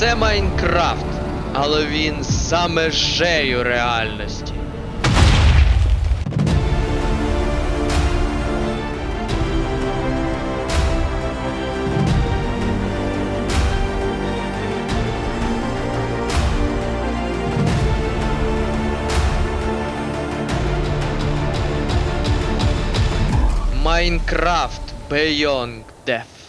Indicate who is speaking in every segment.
Speaker 1: Це Майнкрафт, але він за межею реальності. Майнкрафт Beyond Death.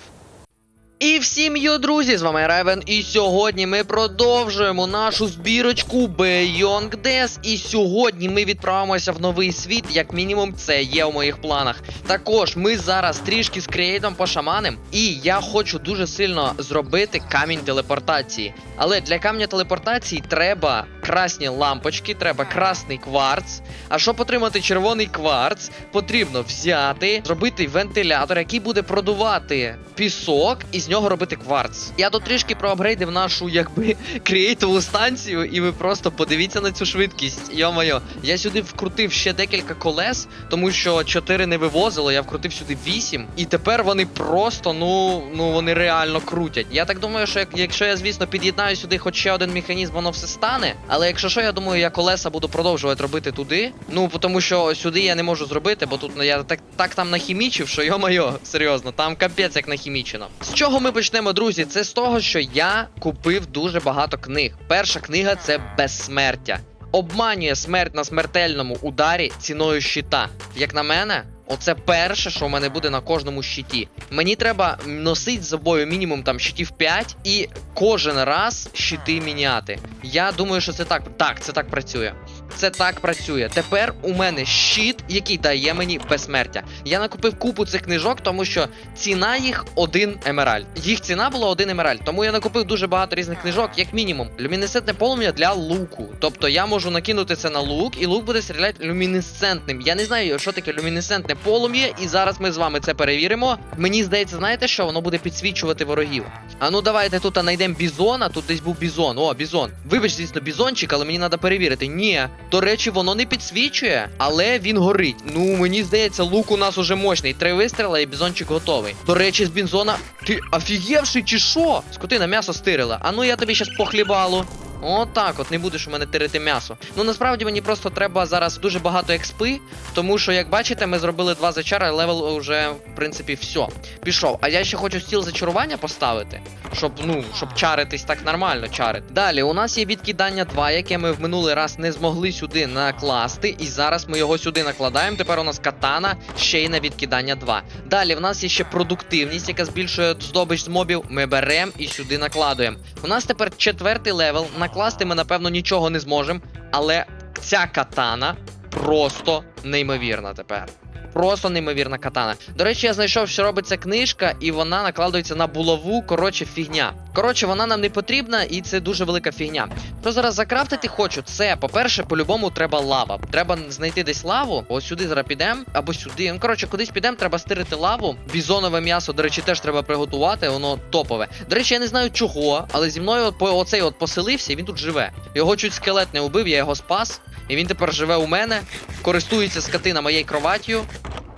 Speaker 1: І всім йо, друзі, з вами Ревен, і сьогодні ми продовжуємо нашу збірочку Beyond Death. І сьогодні ми відправимося в новий світ, як мінімум, це є у моїх планах. Також ми зараз трішки з креатом пошаманим, і я хочу дуже сильно зробити камінь телепортації. Але для камня телепортації треба красні лампочки, треба красний кварц. А щоб отримати червоний кварц, потрібно взяти, зробити вентилятор, який буде продувати пісок і з нього робити кварц. Я тут трішки проапгрейдив нашу якби креативу станцію, і ви просто подивіться на цю швидкість. Йо-моє, я сюди вкрутив ще декілька колес, тому що 4 не вивозило, я вкрутив сюди 8, і тепер вони просто, ну, ну вони реально крутять. Я так думаю, що як, якщо я, звісно, під'єднаю сюди хоч ще один механізм, воно все стане. Але якщо що, я думаю, я колеса буду продовжувати робити туди. Ну, тому що сюди я не можу зробити, бо тут я так, так там нахімічив, що йо-моє, серйозно, там капець як нахімічено. З чого ми почнемо, друзі? Це з того, що я купив дуже багато книг. Перша книга це безсмертя. Обманює смерть на смертельному ударі ціною щита. Як на мене, оце перше, що в мене буде на кожному щиті. Мені треба носити з собою мінімум там щитів 5 і кожен раз щити міняти. Я думаю, що це так. Так, це так працює. Це так працює. Тепер у мене щит, який дає мені безсмертя. Я накупив купу цих книжок, тому що ціна їх один емеральд. Їх ціна була один емеральд. Тому я накупив дуже багато різних книжок, як мінімум. Люмінесцентне полум'я для луку. Тобто я можу накинути це на лук, і лук буде стріляти люмінесцентним. Я не знаю, що таке люмінесцентне полум'я, і зараз ми з вами це перевіримо. Мені здається, знаєте що? Воно буде підсвічувати ворогів. А ну давайте тут знайдемо бізона. Тут десь був бізон. О, бізон. Вибач, звісно, бізончик, але мені треба перевірити. Ні. До речі, воно не підсвічує, але він горить. Ну, мені здається, лук у нас уже мощний. Три вистріла і бізончик готовий. До речі, з бінзона. Ти офігевший чи що? Скотина, м'ясо стирила. А ну я тобі щас похлібалу. Отак, от не будеш у мене тирити м'ясо. Ну насправді мені просто треба зараз дуже багато експи, тому що, як бачите, ми зробили два зачара, левел вже, в принципі, все. Пішов. А я ще хочу стіл зачарування поставити, щоб, ну, щоб чаритись так нормально чарити. Далі, у нас є відкидання 2, яке ми в минулий раз не змогли сюди накласти, і зараз ми його сюди накладаємо. Тепер у нас катана ще й на відкидання 2. Далі в нас є ще продуктивність, яка збільшує здобич з мобів. Ми беремо і сюди накладуємо. У нас тепер четвертий левел. Накласти ми, напевно, нічого не зможемо, але ця катана просто неймовірна тепер. Просто неймовірна катана. До речі, я знайшов, що робиться книжка, і вона накладується на булаву. Коротше, фігня. Коротше, вона нам не потрібна, і це дуже велика фігня. Що зараз закрафтити хочу, це, по-перше, по-любому треба лава. Треба знайти десь лаву. Ось сюди зараз підемо, або сюди. Ну, коротше, кудись підемо, треба стирити лаву. Бізонове м'ясо, до речі, теж треба приготувати, воно топове. До речі, я не знаю чого, але зі мною по- оцей от поселився, і він тут живе. Його чуть скелет не убив, я його спас. І він тепер живе у мене, користується скотина моєю кроваттю.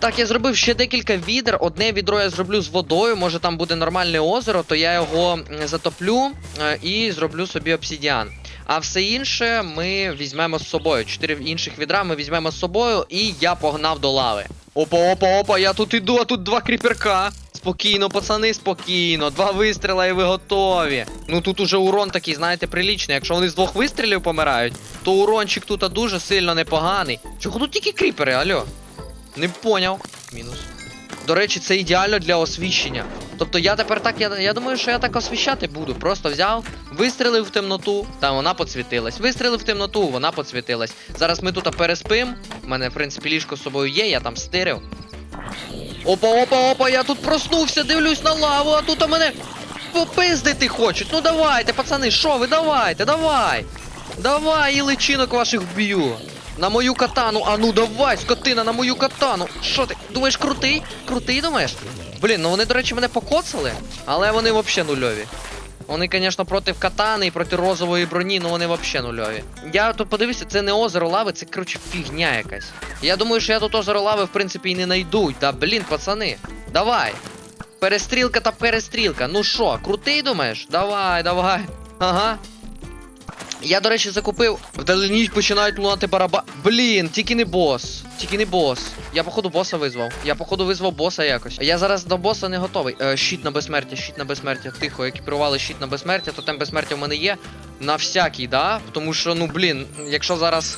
Speaker 1: Так, я зробив ще декілька відер. Одне відро я зроблю з водою. Може там буде нормальне озеро, то я його затоплю е, і зроблю собі обсідіан. А все інше ми візьмемо з собою. Чотири інших відра ми візьмемо з собою, і я погнав до лави. Опа, опа, опа, я тут іду, а тут два кріперка. Спокійно, пацани, спокійно. Два вистріла і ви готові. Ну тут уже урон такий, знаєте, прилічний. Якщо вони з двох вистрілів помирають, то урончик тут дуже сильно непоганий. Чого тут тільки кріпери, алло? Не поняв. Мінус. До речі, це ідеально для освіщення. Тобто я тепер так, я, я думаю, що я так освіщати буду. Просто взяв, вистрілив в темноту, та вона поцвітилась. Вистрілив в темноту, вона поцвітилась. Зараз ми тут переспим. У мене, в принципі, ліжко з собою є, я там стирив. Опа, опа, опа, я тут проснувся, дивлюсь на лаву, а тут у мене попиздити хочуть. Ну давайте, пацани, що ви, давайте, давай. Давай, і личинок ваших вб'ю. На мою катану, а ну давай, скотина, на мою катану. Що ти? Думаєш, крутий? Крутий, думаєш? Блін, ну вони, до речі, мене покоцали, але вони взагалі нульові. Вони, звісно, проти катани і проти розової броні, ну вони взагалі нульові. Я тут подивився, це не озеро лави, це коротше фігня якась. Я думаю, що я тут озеро лави, в принципі, і не найду. Та блін, пацани, давай. Перестрілка та перестрілка. Ну що, крутий думаєш? Давай, давай. Ага. Я, до речі, закупив. Вдалині починають лунати бараба. Блін, тільки не бос. Тільки не бос. Я, походу, боса визвав. Я, походу, визвав боса якось. Я зараз до боса не готовий. Е, щит на безсмертя, щит на безсмертя. Тихо, екіпірували щит на безсмертя, то там безсмертя в мене є. На всякий, да? Тому що, ну блін, якщо зараз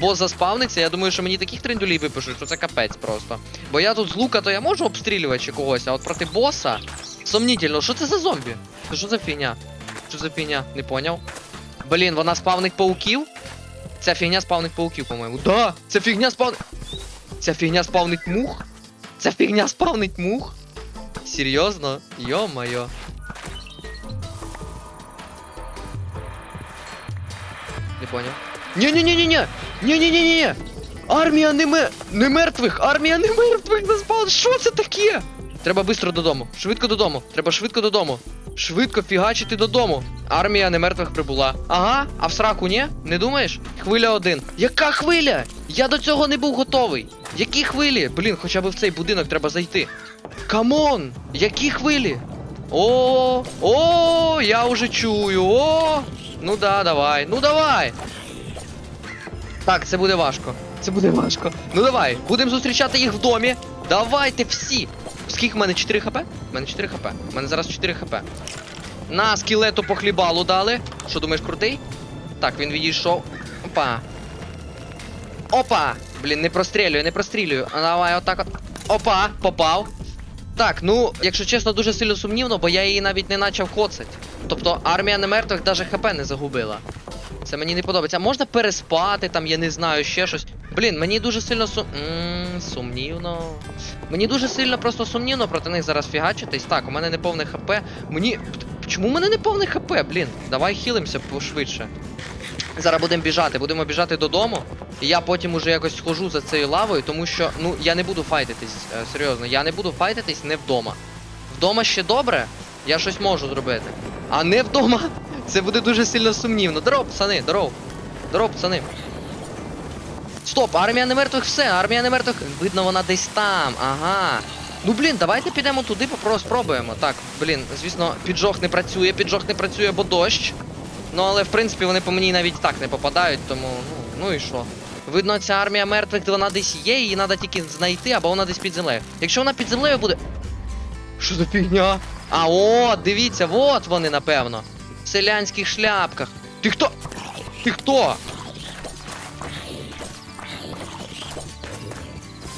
Speaker 1: бос заспавниться, я думаю, що мені таких трендюлей випишуть, що це капець просто. Бо я тут з лука, то я можу обстрілювати чи когось, а от проти боса. Сомнітельно, що це за зомбі? Що за фігня? Що за фігня? Не поняв. Блін, вона спавнить пауків? Ця фігня спавнить пауків, по-моєму. Да! Ця фігня спавнить. Ця фігня спавнить мух? Ця фігня спавнить мух? Серйозно? Йо-моє. Не поняв. Ні-ні-ні-ні-ні! Ні-ні-ні-ні! Армія не, ме... не мертвих! Армія не мертвих заспала! Що це таке? Треба швидко додому. Швидко додому. Треба швидко додому. Швидко фігачити додому. Армія немертвих прибула. Ага, а в сраку ні? Не думаєш? Хвиля один. Яка хвиля? Я до цього не був готовий. Які хвилі? Блін, хоча б в цей будинок треба зайти. Камон! Які хвилі? О, о, я вже чую. О! Ну да, давай. Ну давай. Так, це буде важко. Це буде важко. Ну давай, будемо зустрічати їх в домі. Давайте всі. Скільки в мене 4 хп? У мене 4 хп. У мене зараз 4 хп. На скелету по хлібалу дали. Що думаєш, крутий? Так, він відійшов. Опа. Опа! Блін, не прострілюю, не прострілюю. Давай, отак от. Опа, попав. Так, ну, якщо чесно, дуже сильно сумнівно, бо я її навіть не почав коцать. Тобто армія немертвих навіть хп не загубила. Це мені не подобається. Можна переспати, там, я не знаю, ще щось. Блін, мені дуже сильно сум... Ммм, сумнівно. Мені дуже сильно просто сумнівно проти них зараз фігачитись. Так, у мене не повне хп. Мені. Чому в мене не повне хп, блін? Давай хілимося пошвидше. Зараз будемо біжати, будемо біжати додому. І я потім уже якось схожу за цією лавою, тому що, ну, я не буду файтитись. е, серйозно, я не буду файтитись не вдома. Вдома ще добре, я щось можу зробити. А не вдома. Це буде дуже сильно сумнівно. Здоров, пацани, здоров. Здоров, пацани. Стоп, армія немертвих все, армія немертвих. Видно, вона десь там. Ага. Ну блін, давайте підемо туди, спробуємо. Так, блін, звісно, піджог не працює, піджог не працює, бо дощ. Ну але в принципі вони по мені навіть так не попадають, тому ну, ну і що. Видно, ця армія мертвих, вона десь є, її треба тільки знайти, або вона десь під землею. Якщо вона під землею буде. Що за фігня? А о, дивіться, от вони, напевно. Селянських шляпках. Ти хто? Ти хто?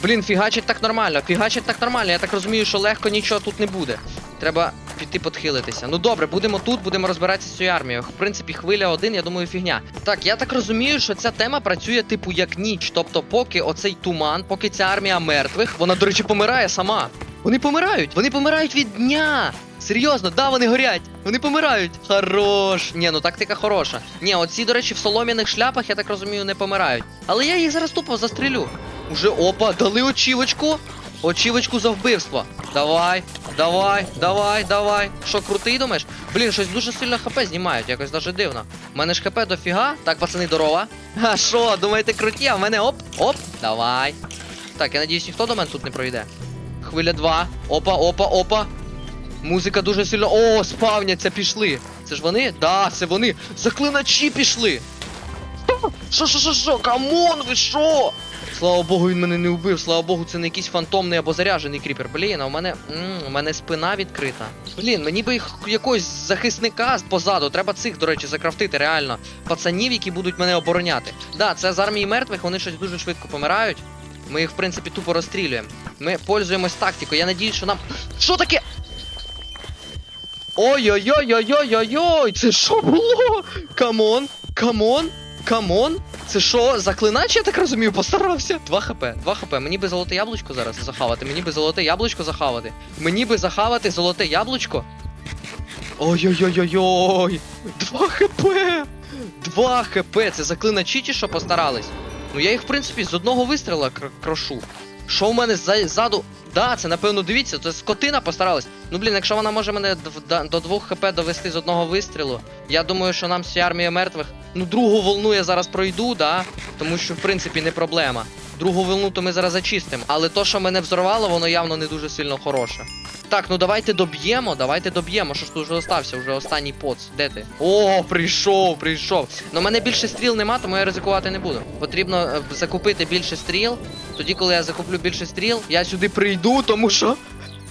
Speaker 1: Блін, фігачить так нормально, фігачить так нормально. Я так розумію, що легко нічого тут не буде. Треба піти подхилитися. Ну добре, будемо тут, будемо розбиратися з цією армією. В принципі, хвиля один, я думаю, фігня. Так, я так розумію, що ця тема працює типу як ніч. Тобто, поки оцей туман, поки ця армія мертвих, вона, до речі, помирає сама. Вони помирають, вони помирають від дня. Серйозно, да, вони горять. Вони помирають. Хорош. Ні, ну тактика хороша. Ні, оці, до речі, в солом'яних шляпах, я так розумію, не помирають. Але я їх зараз тупо застрілю. Уже опа, дали очівочку. Очівочку за вбивство. Давай, давай, давай, давай. Що, крутий думаєш? Блін, щось дуже сильно хп знімають, якось даже дивно. У мене ж хп дофіга. Так, пацани, здорова. А що, думаєте, круті, а в мене оп, оп, давай. Так, я надіюсь, ніхто до мене тут не пройде. Хвиля 2. Опа, опа, опа. Музика дуже сильно. О, спавняться, пішли. Це ж вони? Да, це вони. Заклиначі пішли. Що, що, що, що? Камон, ви що? Слава Богу, він мене не вбив. Слава Богу, це не якийсь фантомний або заряжений кріпер. Блін, а у мене. м, у мене спина відкрита. Блін, мені би їх якогось захисника позаду. Треба цих, до речі, закрафтити реально. Пацанів, які будуть мене обороняти. Да, це з армії мертвих, вони щось дуже швидко помирають. Ми їх, в принципі, тупо розстрілюємо. Ми пользуємось тактикою. Я надіюсь, що нам. Що таке? Ой-ой-ой-ой-ой-ой-ой! Це що було? Камон, камон, камон. Це що, заклинач, я так розумію, постарався. 2 хп, 2 хп. Мені би золоте яблучко зараз захавати. Мені би золоте яблучко захавати. Мені би захавати золоте яблучко. Ой-ой-ой-ой-ой! 2 хп! 2 хп! Це заклиначі ті, що постарались. Ну я їх, в принципі, з одного вистріла кр- крошу. Що в мене ззаду? Да, це напевно дивіться, це скотина постаралась. Ну блін, якщо вона може мене до 2 хп довести з одного вистрілу, я думаю, що нам всі армія мертвих. Ну, другу волну я зараз пройду, да. Тому що, в принципі, не проблема. Другу волну то ми зараз зачистимо. Але то, що мене взорвало, воно явно не дуже сильно хороше. Так, ну давайте доб'ємо, давайте доб'ємо. Що ж тут вже остався, вже останній поц. Де ти? О, прийшов, прийшов. Ну, мене більше стріл нема, тому я ризикувати не буду. Потрібно е, закупити більше стріл. Тоді, коли я закуплю більше стріл, я сюди прийду, тому що.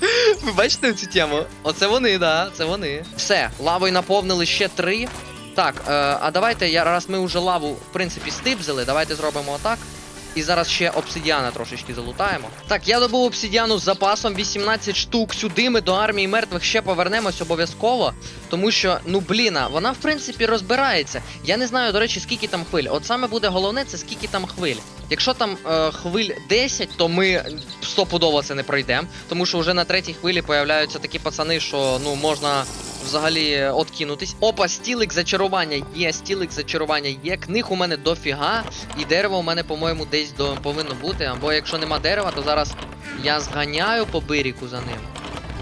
Speaker 1: Ви бачите цю тему? Оце вони, да, це вони. Все, лавою наповнили ще три. Так, е, а давайте, я, раз ми вже лаву, в принципі, стибзили, давайте зробимо отак. І зараз ще обсидіана трошечки залутаємо. Так, я добув обсидіану з запасом 18 штук. Сюди ми до армії мертвих ще повернемось обов'язково. Тому що, ну бліна, вона в принципі розбирається. Я не знаю, до речі, скільки там хвиль. От саме буде головне, це скільки там хвиль. Якщо там е, хвиль 10, то ми стопудово це не пройдемо. Тому що вже на третій хвилі появляються такі пацани, що ну можна взагалі откинутись. Опа, стілик зачарування є, стілик зачарування є. Книг у мене дофіга, і дерево у мене, по-моєму, десь до повинно бути. Або якщо нема дерева, то зараз я зганяю по биріку за ним.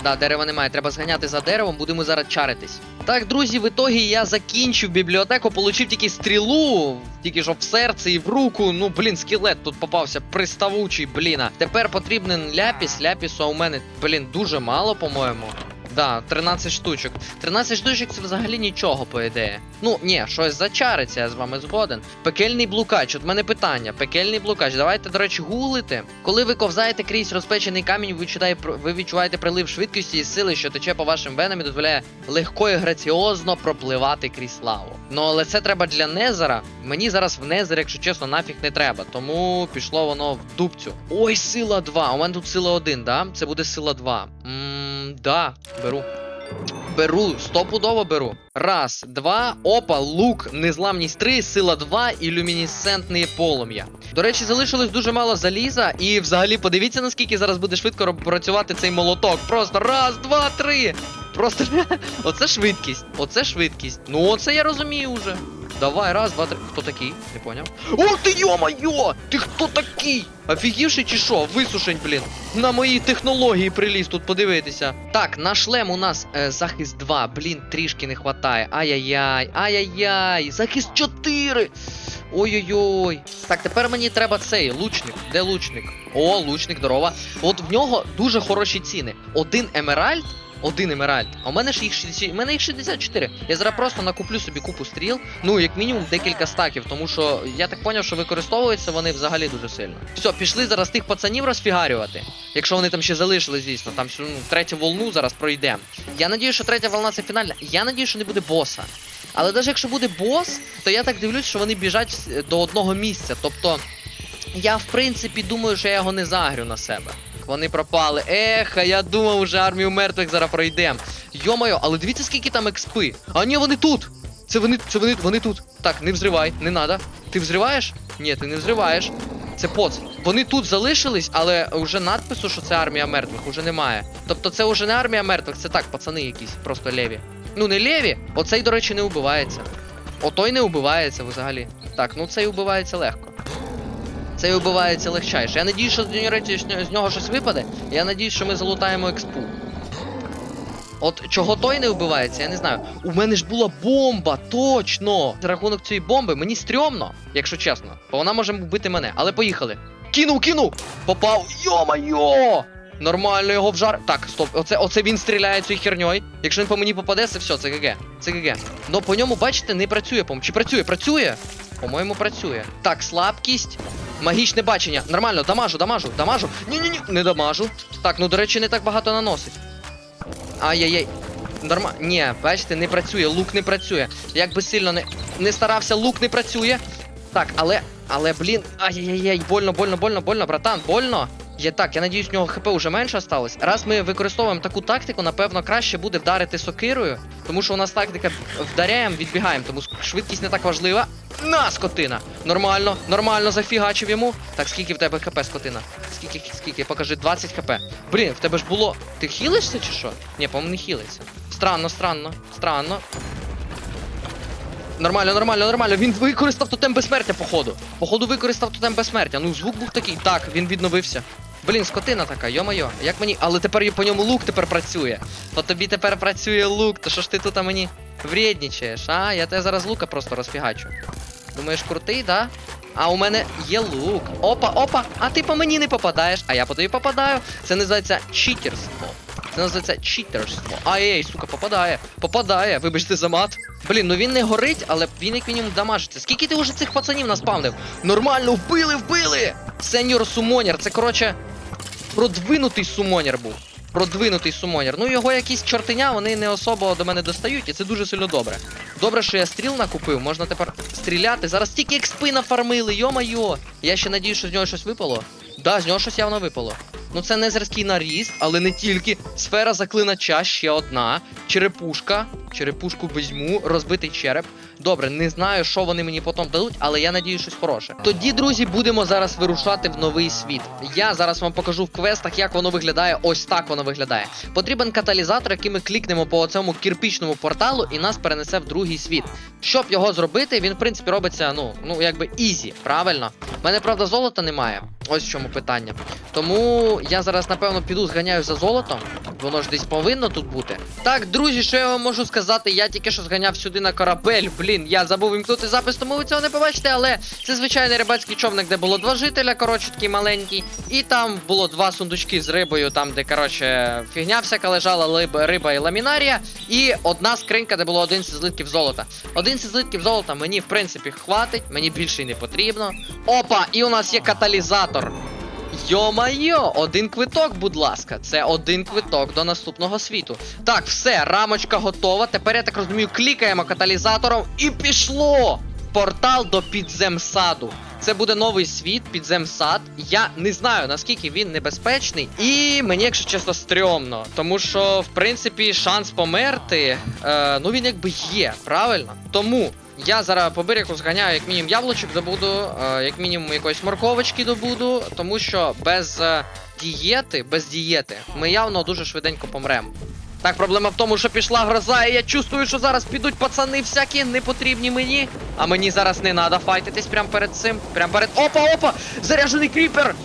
Speaker 1: Да, дерева немає, треба зганяти за деревом, будемо зараз чаритись. Так, друзі, в ітогі я закінчив бібліотеку, получив тільки стрілу, тільки що в серце і в руку. Ну, блін, скелет тут попався, приставучий, бліна. Тепер потрібен ляпіс. Ляпісу у мене, блін, дуже мало, по-моєму. Да, 13 штучок. 13 штучок це взагалі нічого, по ідеї. Ну, ні, щось зачариться, я з вами згоден. Пекельний блукач, от мене питання. Пекельний блукач. Давайте, до речі, гуглити. Коли ви ковзаєте крізь розпечений камінь, ви відчуваєте, ви відчуваєте прилив швидкості і сили, що тече по вашим венам і дозволяє легко і граціозно пропливати крізь лаву. Ну але це треба для Незера. Мені зараз в Незер, якщо чесно, нафіг не треба. Тому пішло воно в дубцю. Ой, сила 2. У мене тут сила 1, да? Це буде сила 2. Ммм, да, беру. Беру, стопудово беру. Раз, два, опа, лук, незламність 3, сила 2 і полум'я. До речі, залишилось дуже мало заліза, і взагалі подивіться, наскільки зараз буде швидко працювати цей молоток. Просто раз, два, три. Просто оце швидкість. Оце швидкість. Ну оце я розумію вже. Давай, раз, два, три. Хто такий? Не поняв. О, ти йо-майо! Ти хто такий? Офігівши чи що? Висушень, блін. На мої технології приліз тут подивитися. Так, на шлем у нас е, захист 2. Блін, трішки не хватає. Ай-яй-яй, ай-яй-яй. Захист 4. Ой-ой-ой. Так, тепер мені треба цей лучник. Де лучник? О, лучник, здорова. От в нього дуже хороші ціни. Один емеральд. Один емеральд. А у мене ж їх 60, у мене їх 64. Я зараз просто накуплю собі купу стріл. Ну, як мінімум, декілька стаків, тому що я так поняв, що використовуються вони взагалі дуже сильно. Все, пішли зараз тих пацанів розфігарювати. Якщо вони там ще залишили, звісно, там ну, третю волну зараз пройдемо. Я надію, що третя волна це фінальна. Я надію, що не буде боса. Але навіть якщо буде бос, то я так дивлюсь, що вони біжать до одного місця. Тобто, я в принципі думаю, що я його не загрю на себе. Вони пропали. Ех, а я думав, уже армію мертвих зараз пройдемо. Йо-моє, але дивіться, скільки там експи. А ні, вони тут. Це вони, це вони, вони тут. Так, не взривай, не надо. Ти взриваєш? Ні, ти не взриваєш. Це поц. Вони тут залишились, але вже надпису, що це армія мертвих, уже немає. Тобто це вже не армія мертвих, це так, пацани якісь, просто леві. Ну не леві, оцей, до речі, не убивається. Отой не убивається взагалі. Так, ну цей убивається легко. Цей убивається легчайше. Я надію, що з нього щось випаде. Я надію, що ми залутаємо експу. От чого той не вбивається, я не знаю. У мене ж була бомба, точно! За рахунок цієї бомби мені стрьомно, якщо чесно. Бо вона може вбити мене. Але поїхали. Кинув, кинув! Попав! Йо-майо! Нормально його вжар. Так, стоп, оце, оце він стріляє цією херньою. Якщо він по мені попаде, це все, це ГГ. Це ГГ. Ну по ньому, бачите, не працює, по-моєму. Чи працює? Працює! По-моєму, працює. Так, слабкість. Магічне бачення. Нормально, дамажу, дамажу, дамажу. Ні-ні-ні, не дамажу. Так, ну до речі, не так багато наносить. Ай-яй-яй. Нормально. Ні, бачите, не працює, лук не працює. Як би сильно не, не старався, лук не працює. Так, але. Але, блін. Ай-яй-яй, больно, больно, больно, больно, братан, больно. Я так, я надіюсь, в нього хп вже менше осталось. Раз ми використовуємо таку тактику, напевно, краще буде вдарити сокирою, тому що у нас тактика вдаряємо, відбігаємо, тому швидкість не так важлива. На, скотина! Нормально, нормально зафігачив йому. Так, скільки в тебе хп, скотина? Скільки, скільки? Покажи, 20 хп. Блін, в тебе ж було. Ти хілишся чи що? Ні, по-моєму, не хілиться. Странно, странно, странно. Нормально, нормально, нормально. Він використав тотем безсмертя, походу. Походу, використав тотем безсмертя. Ну, звук був такий. Так, він відновився. Блін, скотина така, йо-моє, як мені. Але тепер по ньому лук тепер працює. По тобі тепер працює лук, то що ж ти тут мені вреднічаєш, а? Я тебе зараз лука просто розфігачу. Думаєш, крутий, да? А у мене є лук. Опа, опа, а ти по мені не попадаєш, а я по тобі попадаю. Це називається читерство. Це називається читерство. Ай-ей, сука, попадає. Попадає, вибачте за мат. Блін, ну він не горить, але він як мінімум дамажиться. Скільки ти вже цих пацанів наспавнив? Нормально, вбили, вбили! Сеньор Сумонер, це коротше продвинутий сумонер був. Продвинутий сумонер. Ну його якісь чортеня, вони не особо до мене достають, і це дуже сильно добре. Добре, що я стріл накупив, можна тепер стріляти. Зараз тільки експи нафармили, йо-майо. Я ще надію, що з нього щось випало. Да, з нього щось явно випало. Ну це не зразкий наріст, але не тільки. Сфера заклинача ще одна. Черепушка. Черепушку візьму, розбитий череп. Добре, не знаю, що вони мені потім дадуть, але я надію щось хороше. Тоді, друзі, будемо зараз вирушати в новий світ. Я зараз вам покажу в квестах, як воно виглядає. Ось так воно виглядає. Потрібен каталізатор, який ми клікнемо по цьому кірпічному порталу і нас перенесе в другий світ. Щоб його зробити, він в принципі робиться, ну, ну якби ізі, правильно? У мене правда золота немає. Ось в чому питання. Тому я зараз, напевно, піду зганяю за золотом. Воно ж десь повинно тут бути. Так, друзі, що я вам можу сказати? Я тільки що зганяв сюди на корабель. Блін, я забув вімкнути запис, тому ви цього не побачите, але це звичайний рибацький човник, де було два жителя, коротше, такий маленький. І там було два сундучки з рибою, там, де, коротше, фігня всяка лежала, риба, риба і ламінарія. І одна скринька, де було 11 злитків золота. 11 злитків золота мені, в принципі, хватить, мені більше й не потрібно. Опа, і у нас є каталізатор. Йо-майо, один квиток, будь ласка. Це один квиток до наступного світу. Так, все, рамочка готова. Тепер я так розумію, клікаємо каталізатором і пішло! Портал до підземсаду. Це буде новий світ, підземсад. Я не знаю наскільки він небезпечний, і мені, якщо чесно, стрьомно. Тому що, в принципі, шанс померти, е, ну він якби є, правильно? Тому я зараз по берегу зганяю, як мінімум яблучок добуду, е, як мінімум якоїсь морковочки добуду, тому що без е, дієти, без дієти, ми явно дуже швиденько помремо. Так, проблема в тому, що пішла гроза, і я чувствую, що зараз підуть пацани всякі непотрібні мені. А мені зараз не треба файтитись прямо перед цим. Прямо перед. Опа, опа! Заряжений кріпер!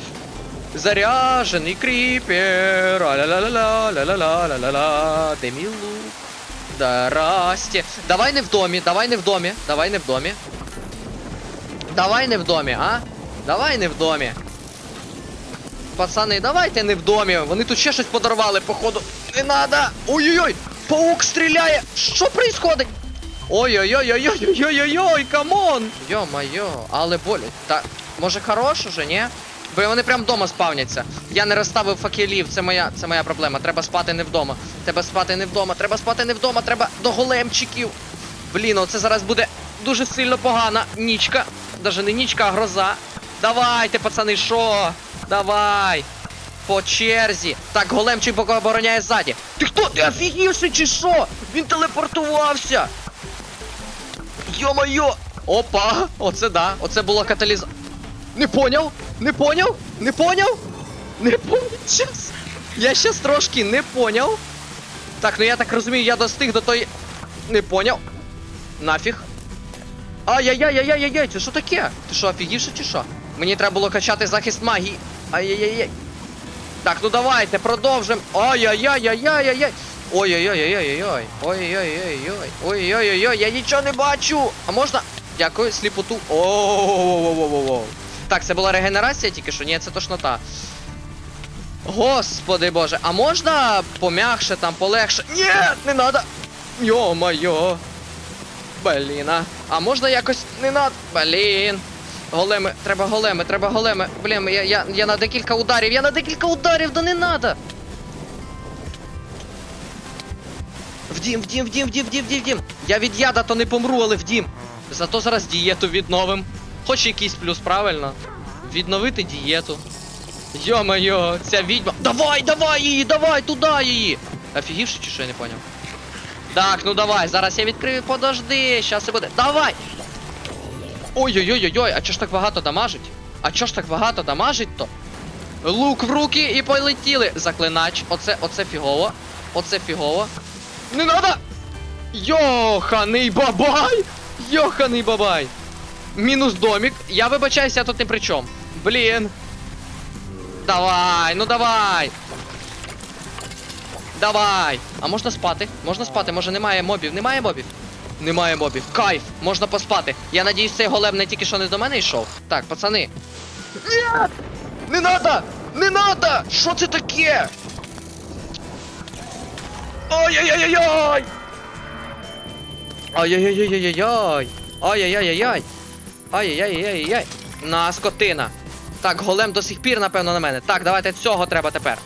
Speaker 1: Заряжений кріпер! Ля-ля-ля, де мій лук? Здрасте. Давай не в домі, давай не в домі, давай не в домі. Давай не в домі, а? Давай не в домі. Пацани, давайте не в домі. Вони тут ще щось подарували, походу. Не надо. Ой-ой-ой! Паук стріляє! Що происходить? Ой-ой-ой-ой-ой-ой-ой-ой-ой, камон! Йо-майо, але болить. Та, може хорош уже, ні? Бо вони прям вдома спавняться. Я не розставив факелів, це моя, це моя проблема. Треба спати не вдома. Треба спати не вдома, треба спати не вдома, треба до големчиків. Блін, оце зараз буде дуже сильно погана нічка. Даже не нічка, а гроза. Давайте, пацани, що? Давай. По черзі. Так, големчик обороняє ззаді. Ти хто? Ти офігівши чи що? Він телепортувався. Йо-моє! Опа! Оце да, оце було каталіз... Не поняв? Не поняв? Не поняв? Не поняв. Щас. Я щас трошки не поняв. Так, ну я так розумію, я достиг до тої. Не поняв. Нафіг. Ай-яй-яй-яй-яй-яй, це що таке? Ти що, офігівши чи що? Мені треба було качати захист магії. Ай-яй-яй-яй. Так, ну давайте, продовжимо. Ай-яй-яй-яй-яй-яй-яй. Ой-ой-ой-ой-ой-ой. Ой-ой-ой-ой-ой. Ой-ой-ой-ой, я нічого не бачу. А можна? Дякую, сліпоту. О-о-о-о-о-о-о. Так, це була регенерація тільки що? Ні, це тошнота. Господи боже, а можна пом'якше там, полегше? Ні, не надо. Йо-моє. Блін, а. А можна якось не надо. Блін. Големи, треба големи, треба големи. Блін, я, я, я на декілька ударів, я на декілька ударів, да не надо. Вдім, вдім, вдім, вдім, вдім, вдім, вдім. Я від яда то не помру, але вдім. Зато зараз дієту відновим. Хоч якийсь плюс, правильно? Відновити дієту. Йо-моє, ця відьма. Давай, давай її, давай, туди її. Офігівши чи що я не поняв? Так, ну давай, зараз я відкрию, подожди, щас це буде. Давай! Ой-ой-ой-ой, а чого ж так багато дамажить? А чого ж так багато дамажить то? Лук в руки і полетіли. Заклинач, оце, оце фігово. Оце фігово. Не надо! Йоханий бабай! Йоханий бабай! Мінус домік. Я вибачаюсь, я тут не при чому. Блін. Давай, ну давай. Давай. А можна спати? Можна спати, може немає мобів. Немає мобів? Немає мобів. Кайф, можна поспати. Я надіюсь, цей голем не тільки що не до мене йшов. Так, пацани. Ні! Не надо! Не надо! Що це таке? Ой-ой-ой-ой-ой! Ай-яй-яй-яй-яй-яй! Ай-яй-яй-яй-яй! Ай-яй-яй-яй-яй! На скотина! Так, голем до сих пір, напевно, на мене. Так, давайте цього треба тепер.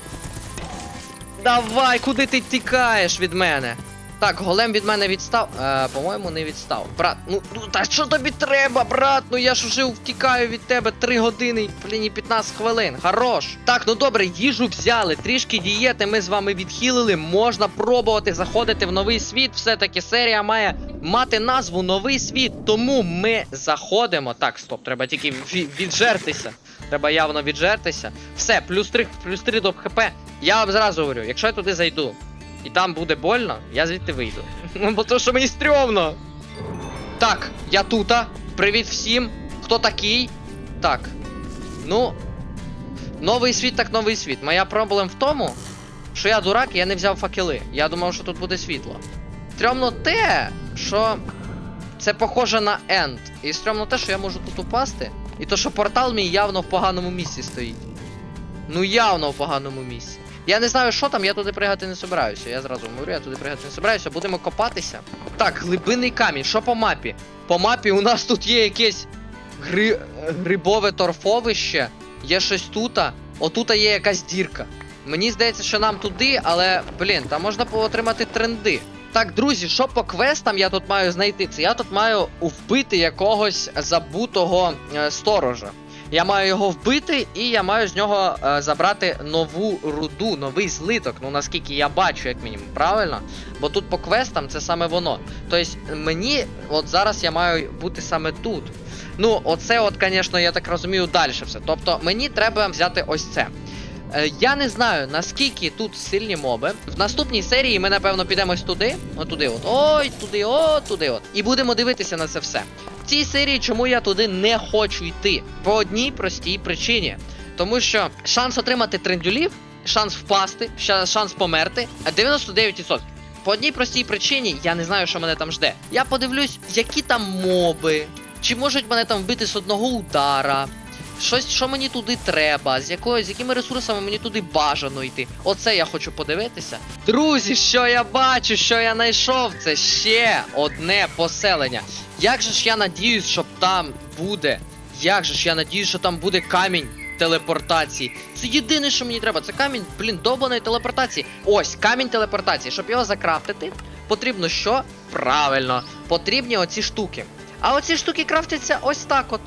Speaker 1: Давай, куди ти тікаєш від мене? Так, голем від мене відстав. Е, по-моєму, не відстав. Брат, ну, ну та що тобі треба, брат? Ну я ж уже втікаю від тебе 3 години, блін, і 15 хвилин. Хорош. Так, ну добре, їжу взяли, трішки дієти ми з вами відхилили. Можна пробувати заходити в новий світ. Все-таки серія має мати назву Новий світ. Тому ми заходимо. Так, стоп, треба тільки віджертися. Треба явно віджертися. Все, плюс 3, плюс 3 до ХП. Я вам зразу говорю, якщо я туди зайду і там буде больно, я звідти вийду. Ну, бо то, що мені стрьомно. Так, я тута. Привіт всім. Хто такий? Так. Ну. Новий світ, так новий світ. Моя проблема в тому, що я дурак, і я не взяв факели. Я думав, що тут буде світло. Стрьомно те, що це похоже на енд. І стрьомно те, що я можу тут упасти. І то, що портал мій явно в поганому місці стоїть. Ну явно в поганому місці. Я не знаю, що там, я туди пригати не собираюся. Я зразу говорю, я туди пригати не собираюся. Будемо копатися. Так, глибинний камінь. Що по мапі? По мапі у нас тут є якесь гри... грибове торфовище. Є щось тут. Отута є якась дірка. Мені здається, що нам туди, але, блін, там можна отримати тренди. Так, друзі, що по квестам я тут маю знайти? Це я тут маю вбити якогось забутого е, сторожа. Я маю його вбити, і я маю з нього е, забрати нову руду, новий злиток. Ну наскільки я бачу, як мінімум, правильно? Бо тут по квестам це саме воно. Тобто мені, от зараз я маю бути саме тут. Ну, оце, от, звісно, я так розумію, далі все. Тобто мені треба взяти ось це. Е, Я не знаю, наскільки тут сильні моби. В наступній серії ми, напевно, підемось туди. Отуди, от. Ой, туди, о, туди, от. І будемо дивитися на це все. В цій серії, чому я туди не хочу йти? По одній простій причині. Тому що шанс отримати трендюлів, шанс впасти, шанс померти 99%. По одній простій причині я не знаю, що мене там жде. Я подивлюсь, які там моби, чи можуть мене там вбити з одного удара. Щось, що мені туди треба, з якою, з якими ресурсами мені туди бажано йти. Оце я хочу подивитися. Друзі, що я бачу, що я знайшов, це ще одне поселення. Як же ж я надіюсь, що там буде. Як же ж я надіюсь, що там буде камінь телепортації. Це єдине, що мені треба. Це камінь, блін, добаної телепортації. Ось камінь телепортації. Щоб його закрафтити, потрібно що? Правильно, потрібні оці штуки. А оці штуки крафтяться ось так от.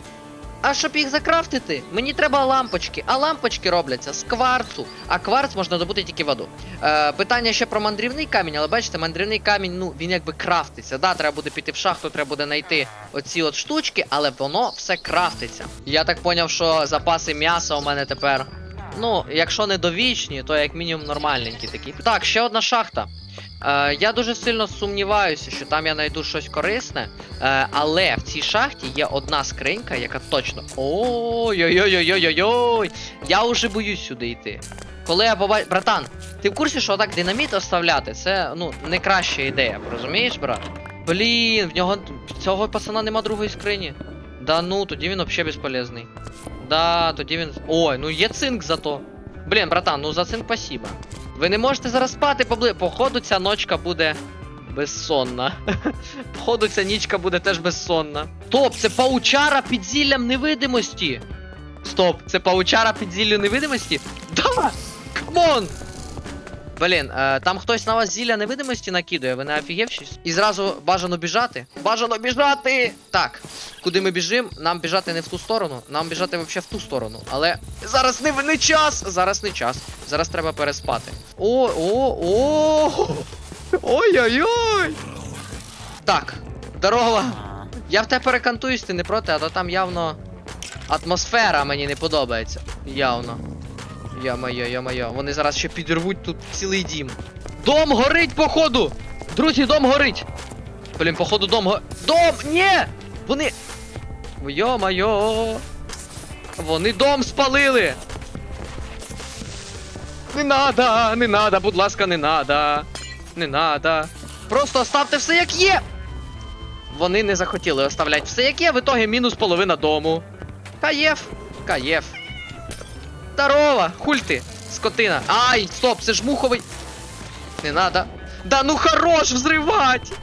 Speaker 1: А щоб їх закрафтити, мені треба лампочки. А лампочки робляться з кварцу. А кварц можна добути тільки воду. Е, питання ще про мандрівний камінь, але бачите, мандрівний камінь, ну він якби крафтиться. Да, треба буде піти в шахту, треба буде знайти оці от штучки, але воно все крафтиться. Я так поняв, що запаси м'яса у мене тепер. Ну, якщо не довічні, то як мінімум нормальненькі такі. Так, ще одна шахта. Е, я дуже сильно сумніваюся, що там я знайду щось корисне. Е, але в цій шахті є одна скринька, яка точно. Ой-ой-ой-ой-ой-ой! Я вже боюсь сюди йти. Коли я побачу. Братан, ти в курсі, що так динаміт оставляти? Це ну не краща ідея, розумієш, брат? Блін, в нього цього пацана нема другої скрині. Да ну, тоді він взагалі безполезний. Да, тоді він. Ой, ну є цинк зато. Блін, братан, ну за цинк спасибо. Ви не можете зараз спати побли. Походу, ця ночка буде безсонна. Походу, ця нічка буде теж безсонна. Стоп, це паучара під зіллям невидимості. Стоп, це паучара під зіллю невидимості? Да! Камон! Блін, е, там хтось на вас зілля невидимості накидує, ви не офігевшись? І зразу бажано біжати. Бажано біжати! Так, куди ми біжимо? Нам біжати не в ту сторону, нам біжати взагалі в ту сторону. Але зараз не, не час! Зараз не час. Зараз треба переспати. О, о, о! Ой-ой-ой! Так, здорово! Я в тебе перекантуюсь, ти не проти, а то там явно атмосфера мені не подобається. Явно. Я-моє, я-моє, вони зараз ще підірвуть тут цілий дім. Дом горить, походу! Друзі, дом горить! Блін, походу, дом го... Дом! Ні! Вони. Йо-моє! Вони дом спалили! Не надо, не надо, будь ласка, не надо. Не надо. Просто оставте все як є! Вони не захотіли оставляти все як є, в ітогі мінус половина дому. Каєф, каєф. Здорово! Хуль ти, скотина. Ай, стоп, це ж муховий. Не надо. Да ну хорош взривать!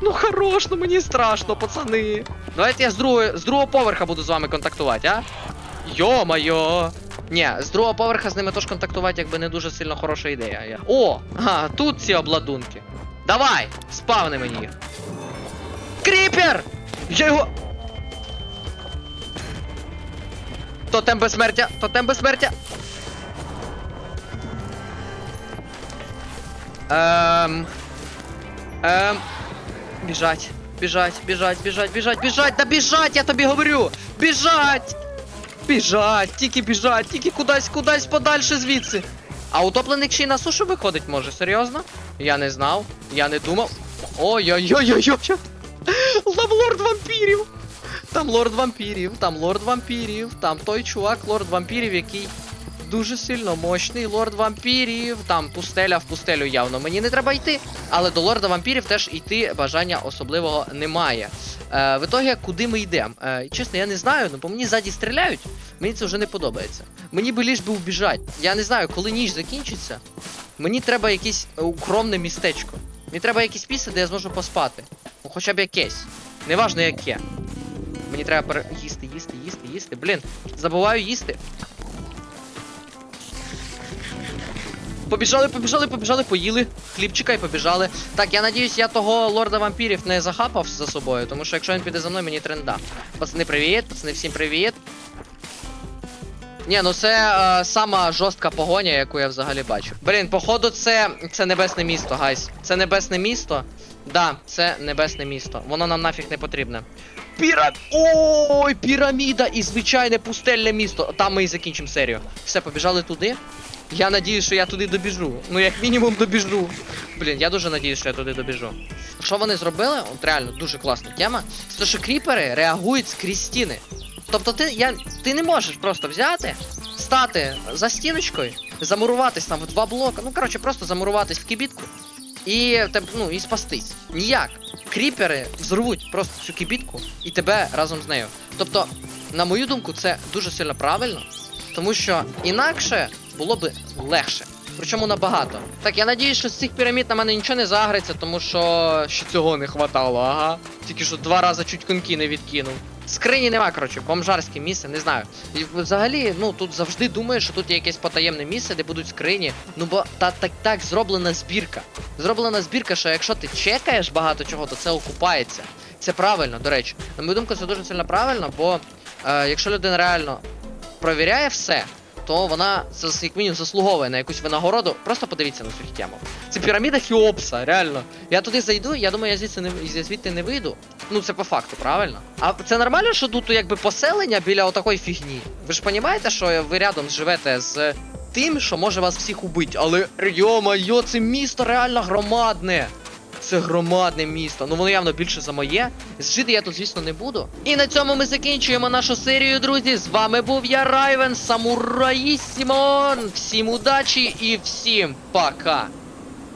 Speaker 1: Ну хорош, ну мені страшно, пацани. Давайте я з другого, з другого поверха буду з вами контактувати, а? Йо-майо! Ні, з другого поверха з ними теж контактувати, якби не дуже сильно хороша ідея. О! Ага, тут ці обладунки. Давай! Спавни мені їх. Кріпер! Я його. Тотем безсмертя! Тотем безсмертя! Ем. Ем. Біжать. Біжать, біжать, біжать, біжать, біжать, да біжать, я тобі говорю! Біжать! Біжать, тільки біжать, тільки кудись, кудись подальше звідси. А утопленик ще й на сушу виходить може, серйозно? Я не знав, я не думав. Ой-ой-ой-ой-ой. Там лорд вампірів. Там лорд вампірів, там лорд вампірів, там той чувак, лорд вампірів, який дуже сильно мощний лорд вампірів. Там пустеля в пустелю явно мені не треба йти. Але до лорда вампірів теж йти бажання особливого немає. Е, в ітогі, куди ми йдемо? Е, чесно, я не знаю, ну по мені ззаді стріляють. Мені це вже не подобається. Мені би ліж би вбіжать. Я не знаю, коли ніч закінчиться. Мені треба якесь укромне містечко. Мені треба якесь місце, де я зможу поспати. Ну хоча б якесь. Неважно яке. Мені треба пер... їсти, їсти, їсти, їсти. Блін, забуваю їсти. Побіжали, побіжали, побіжали, поїли. Хлібчика і побіжали. Так, я надіюсь, я того лорда вампірів не захапав за собою, тому що якщо він піде за мною, мені тренда. Пацани, привіт, пацани, всім привіт. Ні, ну це е, сама жорстка погоня, яку я взагалі бачу. Блін, походу, це, це небесне місто, гайс. Це небесне місто. Да, це небесне місто. Воно нам нафіг не потрібне. Піра... Ой, піраміда і звичайне пустельне місто. Там ми і закінчимо серію. Все, побіжали туди. Я надіюсь, що я туди добіжу. Ну, як мінімум, добіжу. Блін, я дуже надіюсь, що я туди добіжу. Що вони зробили? От реально дуже класна тема. Це що кріпери реагують скрізь стіни. Тобто ти, я, ти не можеш просто взяти, стати за стіночкою, замуруватись там в два блока. Ну, коротше, просто замуруватись в кибітку і, ну, і спастись. Ніяк. Кріпери взорвуть просто цю кибітку і тебе разом з нею. Тобто, на мою думку, це дуже сильно правильно, тому що інакше було би легше. Причому набагато. Так, я надіюсь, що з цих пірамід на мене нічого не загриться, тому що ще цього не хватало, ага. Тільки що два рази чуть коньки не відкинув. Скрині нема, коротше, бомжарське місце, не знаю. І взагалі, ну тут завжди думаєш, що тут є якесь потаємне місце, де будуть скрині. Ну бо та так так зроблена збірка. Зроблена збірка, що якщо ти чекаєш багато чого, то це окупається. Це правильно, до речі. На мою думку, це дуже сильно правильно, бо е, якщо людина реально провіряє все, то вона як мінімум заслуговує на якусь винагороду. Просто подивіться на цю тему. Це піраміда Хіопса, реально. Я туди зайду, я думаю, я звідси не я звідти не вийду. Ну це по факту, правильно? А це нормально, що тут якби поселення біля отакої фігні? Ви ж розумієте, що ви рядом живете з тим, що може вас всіх убити, але йо-майо, це місто реально громадне. Це громадне місто. Ну воно явно більше за моє. Жити я тут, звісно, не буду. І на цьому ми закінчуємо нашу серію, друзі. З вами був я, Райвен, Самураїсімон. Всім удачі і всім пока.